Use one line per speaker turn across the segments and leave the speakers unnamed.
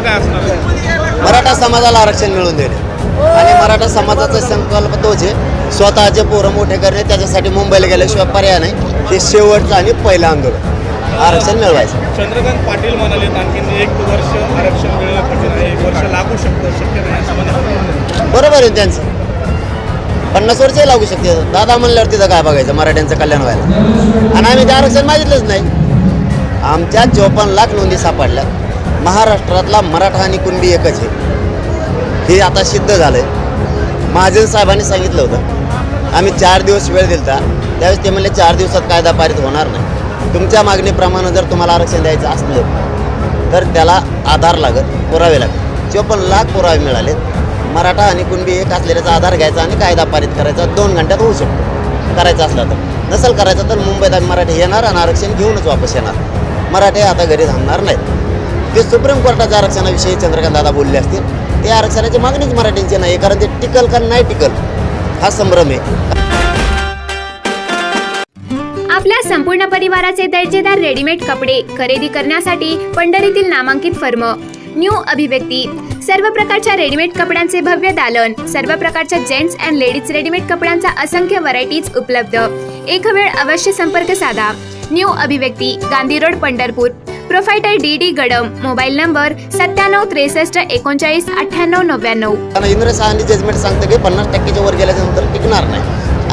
काय असणार? आहे?
मराठा समाजाला आरक्षण मिळवून देणे. आणि मराठा समाजाचा संकल्प तोच आहे. स्वतःचे पोरं मोठे करणे त्याच्यासाठी मुंबईला गेल्याशिवाय पर्याय नाही. हे शेवटचं आणि पहिलं आंदोलन. आरक्षण मिळवायचं.
चंद्रकांत पाटील म्हणाले आणखी एक वर्ष आरक्षण मिळणं कठीण आहे. एक वर्ष लागू शकतं शक्य नाही
बरोबर आहे त्यांचं. पन्नास वर्षही लागू शकते. दादा म्हणल्यावर तिथं काय बघायचं? मराठ्यांचं कल्याण व्हायला. आणि आम्ही ते आरक्षण मागितलंच नाही. आमच्या चोपन्न लाख नोंदी सापडल्या. महाराष्ट्रातला मराठा आणि कुणबी एकच आहे. हे आता सिद्ध झालंय. महाजन साहेबांनी सांगितलं होतं आम्ही चार दिवस वेळ दिलता. त्यावेळेस ते म्हणले चार दिवसात कायदा पारित होणार नाही. तुमच्या मागणीप्रमाणे जर तुम्हाला आरक्षण द्यायचं असलं तर त्याला आधार लागत पुरावे लागत. चोपन्न लाख पुरावे मिळाले मराठा आणि कुणबी एक असलेल्याचा आधार घ्यायचा आणि कायदा पारित करायचा. दोन घंट्यात होऊ शकतो. करायचा असला तर. नसेल करायचं तर मुंबईत आम्ही मराठी येणार आणि आरक्षण घेऊनच वापस येणार. मराठी आता घरी थांबणार नाहीत. ते सुप्रीम कोर्टाच्या आरक्षणाविषयी चंद्रकांत दादा बोलले असतील ते आरक्षणाची मागणीच मराठींची नाही कारण ते टिकल का नाही टिकल हा संभ्रम आहे.
आपल्या संपूर्ण परिवाराचे दर्जेदार रेडीमेड कपडे खरेदी करण्यासाठी पंढरीतील नामांकित फर्म न्यू अभिव्यक्ती. सर्व प्रकारच्या रेडीमेड कपड्यांचे भव्य दालन सर्व प्रकारच्या जेंट्स अँड लेडीज रेडीमेड कपड्यांचा असंख्य व्हरायटीज उपलब्ध. एक वेळ अवश्य संपर्क साधा. New Abhivyakti Gandhi road Pandharpur. Proprietor D D Gadam. Mobile number सत्त्याण्णव त्रेसष्ट एकोणचाळीस अठ्ठ्याण्णव नव्याण्णव.
इंद्र सहानी जजमेंट सांगतं की पन्नास टक्क्याच्या वर गेल्याच्यानंतर टिकणार नाही.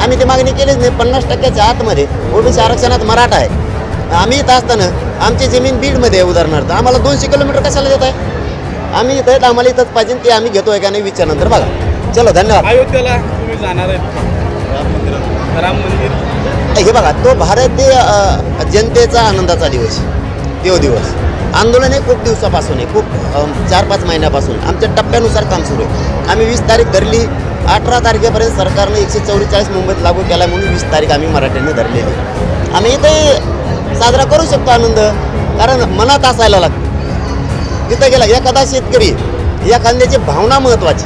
आम्ही ती मागणी केलीच नाही. पन्नास टक्क्याच्या आतमध्ये ओबीसी आरक्षणात मराठा आहे. आम्ही इथं असताना आमची जमीन बीडमध्ये आहे उदाहरणार्थ. आम्हाला दोनशे किलोमीटर कशाला देत आहे आम्ही इथं आम्हाला इथंच पाहिजे. ते आम्ही घेतोय का नाही विचारनंतर बघा. चलो धन्यवाद.
अयोध्येला तुम्ही जाणार आहेत राम मंदिर.
हे बघा तो भारतीय जनतेचा आनंदाचा दिवस. तो दिवस. आंदोलन हे खूप दिवसापासून आहे खूप चार पाच महिन्यापासून. आमच्या टप्प्यानुसार काम सुरू आहे. आम्ही वीस तारीख धरली. अठरा तारखेपर्यंत सरकारनं एकशे चौवेचाळीस मुंबईत लागू केला म्हणून वीस तारीख आम्ही मराठ्यांनी धरलेली आहे. आम्ही इथे साजरा करू शकतो आनंद कारण मनात असायला लागतं. तिथं गेला एखादा शेतकरी या कांद्याची भावना महत्त्वाची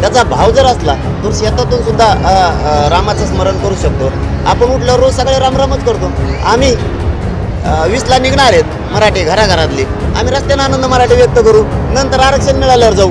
त्याचा भाव जर असला तर शेतातून सुद्धा रामाचं स्मरण करू शकतो. आपण उठल्यावर रोज सगळे रामरामच करतो. आम्ही वीसला निघणार आहेत मराठी घराघरातली. आम्ही रस्त्याने आनंद मराठी व्यक्त करू. नंतर आरक्षण मिळाल्यावर जाऊ.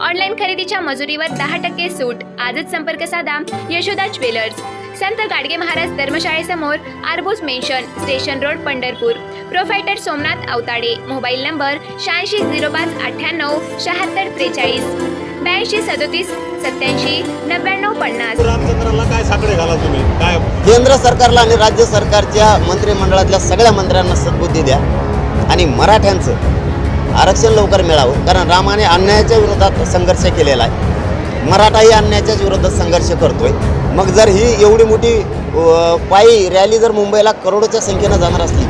ऑनलाईन खरेदीच्या मजुरीवर दहा टक्के सूट. आजच संपर्क साधा. यशोदा ज्वेलर्स. संत गाडगे महाराज धर्मशाळेसमोर आरबोस mansion station road Pandharpur. Proprietor Somnath Awatade. Mobile number शहाऐंशी झिरो पाच अठ्ठ्याण्णव शहात्तर त्रेचाळीस. ब्याऐंशी सदोतीस सत्याऐंशी नव्याण्णव पन्नास.
रामचंद्राला काय साकडे घाला तुम्ही? काय?
केंद्र सरकारला आणि राज्य सरकारच्या मंत्रिमंडळातल्या सगळ्या मंत्र्यांना सद्बुद्धी द्या. आणि मराठ्यांचं आरक्षण लवकर मिळावं. कारण रामाने अन्यायाच्या विरोधात संघर्ष केलेला आहे. मराठाही अन्यायाच्याच विरोधात संघर्ष करतोय. मग जर ही एवढी मोठी पायी रॅली जर मुंबईला करोडोच्या संख्येनं जाणार असली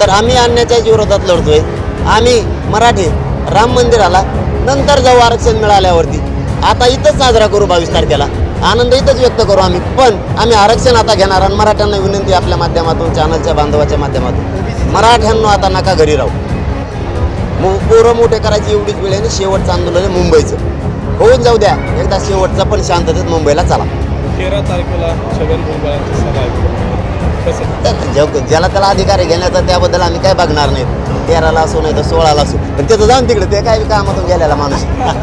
तर आम्ही अन्यायाच्याच विरोधात लढतोय. आम्ही मराठी राम मंदिराला नंतर जाऊ आरक्षण मिळाल्यावरती. आता इथंच साजरा करू बावीस तारखेला. आनंद इथंच व्यक्त करू आम्ही. पण आम्ही आरक्षण आता घेणार आणि मराठ्यांना विनंती आपल्या माध्यमातून चॅनलच्या बांधवाच्या माध्यमातून. मराठ्यांना आता नका घरी राहू. पोरं मोठे करायची एवढीच वेळ आहे आणि शेवटचं आंदोलन आहे मुंबईचं. होऊन जाऊ द्या. एकदा शेवटचा पण शांततेत मुंबईला चला.
तेरा तारखेला छगन भुजबळांची
ज्याला त्याला अधिकार घेण्याचा त्याबद्दल आम्ही काय बघणार नाही. तेराला असो नाही तर सोळाला असो. पण त्याचं जाऊन तिकडे ते काय कामातून गेलेला माणूस